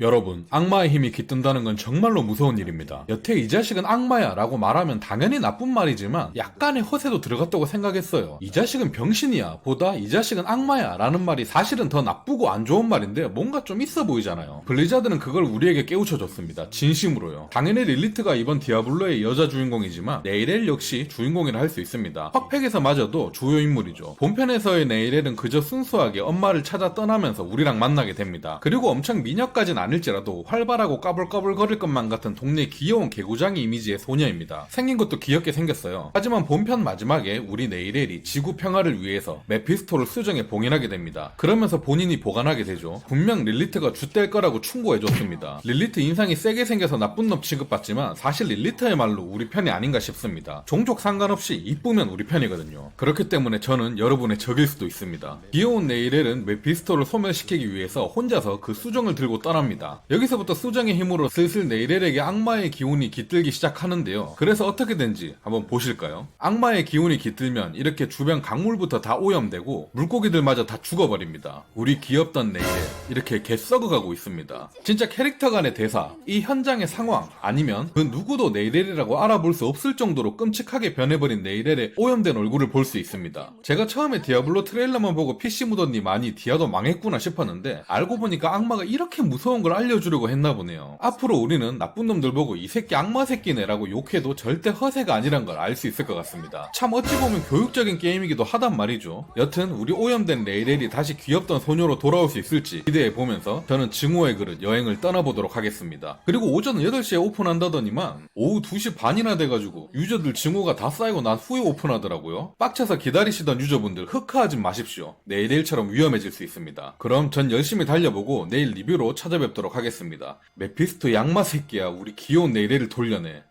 여러분, 악마의 힘이 깃든다는 건 정말로 무서운 일입니다. 여태 이 자식은 악마야 라고 말하면 당연히 나쁜 말이지만 약간의 허세도 들어갔다고 생각했어요. 이 자식은 병신이야 보다 이 자식은 악마야 라는 말이 사실은 더 나쁘고 안 좋은 말인데 뭔가 좀 있어 보이잖아요. 블리자드는 그걸 우리에게 깨우쳐줬습니다. 진심으로요. 당연히 릴리트가 이번 디아블로의 여자 주인공이지만 네이렐 역시 주인공이라 할 수 있습니다. 확팩에서마저도 주요 인물이죠. 본편에서의 네이렐은 그저 순수하게 엄마를 찾아 떠나면서 우리랑 만나게 됩니다. 그리고 엄청 미녀까진 아닐지라도 활발하고 까불까불 거릴 것만 같은 동네 귀여운 개구장이 이미지의 소녀입니다. 생긴 것도 귀엽게 생겼어요. 하지만 본편 마지막에 우리 네이렐이 지구 평화를 위해서 메피스토를 수정에 봉인하게 됩니다. 그러면서 본인이 보관하게 되죠. 분명 릴리트가 줏될 거라고 충고해줬습니다. 릴리트 인상이 세게 생겨서 나쁜 놈 취급받지만 사실 릴리트의말로 우리 편이 아닌가 싶습니다. 종족 상관없이 이쁘면 우리 편이거든요. 그렇기 때문에 저는 여러분의 적일 수도 있습니다. 귀여운 네이렐은 메피스토를 소멸시키기 위해서 혼자서 그 수정을 들고 떠납니다. 여기서부터 수정의 힘으로 슬슬 네이렐에게 악마의 기운이 깃들기 시작하는데요. 그래서 어떻게 된지 한번 보실까요? 악마의 기운이 깃들면 이렇게 주변 강물부터 다 오염되고 물고기들마저 다 죽어버립니다. 우리 귀엽던 네이렐 이렇게 개썩어가고 있습니다. 진짜 캐릭터 간의 대사, 이 현장의 상황 아니면 그 누구도 네이렐이라고 알아볼 수 없을 정도로 끔찍하게 변해버린 네이렐의 오염된 얼굴을 볼 수 있습니다. 제가 처음에 디아블로 트레일러만 보고 PC 묻었니 많이 디아도 망했구나 싶었는데 알고 보니까 악마가 이렇게 무서운 걸 알려주려고 했나 보네요. 앞으로 우리는 나쁜 놈들 보고 이 새끼 악마 새끼네라고 욕해도 절대 허세가 아니란 걸 알 수 있을 것 같습니다. 참 어찌 보면 교육적인 게임이기도 하단 말이죠. 여튼 우리 오염된 레이렐이 다시 귀엽던 소녀로 돌아올 수 있을지 기대해 보면서 저는 증오의 그릇 여행을 떠나보도록 하겠습니다. 그리고 오전 8시에 오픈한다더니만 오후 2시 반이나 돼가지고 유저들 증오가 다 쌓이고 난 후에 오픈하더라고요. 빡쳐서 기다리시던 유저분들 흑화하지 마십시오. 내일일처럼 위험해질 수 있습니다. 그럼 전 열심히 달려보고 내일 리뷰로 찾아뵙도록 하겠습니다. 메피스토 양마 새끼야 우리 귀여운 내일을 돌려내.